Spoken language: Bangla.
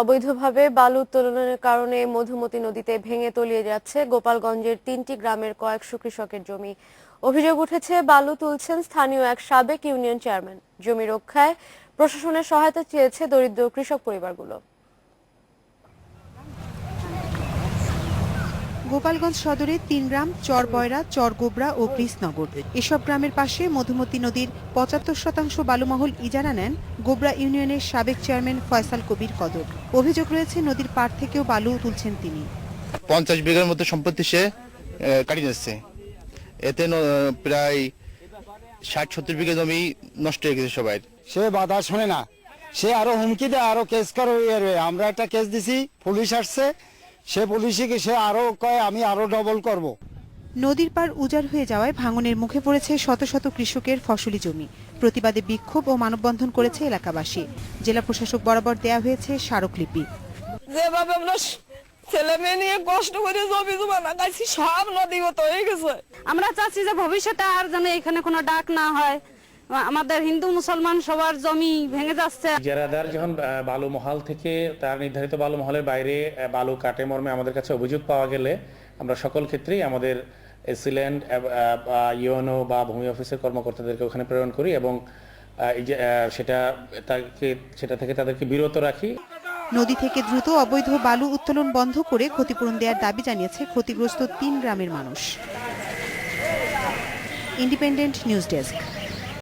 অবৈধভাবে বালু উত্তোলনের কারণে মধুমতি নদীতে ভেঙে তলিয়ে যাচ্ছে গোপালগঞ্জের তিনটি গ্রামের কয়েকশো কৃষকের জমি। অভিযোগ উঠেছে, বালু তুলছেন স্থানীয় এক সাবেক ইউনিয়ন চেয়ারম্যান। জমি রক্ষায় প্রশাসনের সহায়তা চেয়েছে দরিদ্র কৃষক পরিবারগুলো। গোপালগঞ্জ সদরের তিন গ্রাম চরবয়রা চরগোবরা ও ব্রিজনগর এসব গ্রামের পাশে মধুমতি নদীর পঁচাত্তর শতাংশ বালুমহল ইজারা নেন গোবরা ইউনিয়নের সাবেক চেয়ারম্যান ফয়সাল কবির কদর। অভিযোগ রয়েছে নদীর পাড় থেকেও বালু তুলছেন তিনি। পঞ্চাশ বিঘার মতো সম্পত্তি সে আহ, কাটিয়ে যাচ্ছে এতে প্রায় ষাট সত্তর বিঘা জমি নষ্ট হয়ে গেছে সবাই। সে বাধা শোনে না। সে আরও হুমকি দেয় আরও কেস করো ইয়ে আমরা একটা কেস দিছি পুলিশ আসছে সে পুলিশে সে আরও কয় আমি আরও ডবল করব। নদীর পার উজাড় হয়ে যাওয়ায় ভাঙনের মুখে পড়েছে শত শত কৃষকের ফসলি জমি। প্রতিবাদে বিক্ষোভ ও মানববন্ধন করেছে এলাকাবাসী। জেলা প্রশাসক বরাবর দেয়া হয়েছে স্মারকলিপি। যেভাবে আমরা ছেলে মেয়ে নিয়ে কষ্ট করে জমি জমা লাগাইছি সব নদীগত হয়ে গেছে। আমরা চাচ্ছি যে ভবিষ্যতে আর যেন এখানে কোনো ডাক না হয়। আমাদের হিন্দু মুসলমান সবার জমি ভেঙে যাচ্ছে। জেরাদার যখন বালু মহাল থেকে তার নির্ধারিত বালু মহলের বাইরে বালু কাটে মর্মে আমাদের কাছে অভিযোগ পাওয়া গেলে আমরা সকল ক্ষেত্রেই আমাদের এসিল্যান্ড ইউএনও বা ভূমি অফিসের কর্মকর্তাদেরকে ওখানে প্রেরণ করি এবং সেটা তাকে সেটা থেকে তাদেরকে বিরত রাখি। নদী থেকে দ্রুত অবৈধ বালু উত্তোলন বন্ধ করে ক্ষতিপূরণ দেওয়ার দাবি জানিয়েছে ক্ষতিগ্রস্ত তিন গ্রামের মানুষ। Independent news desk.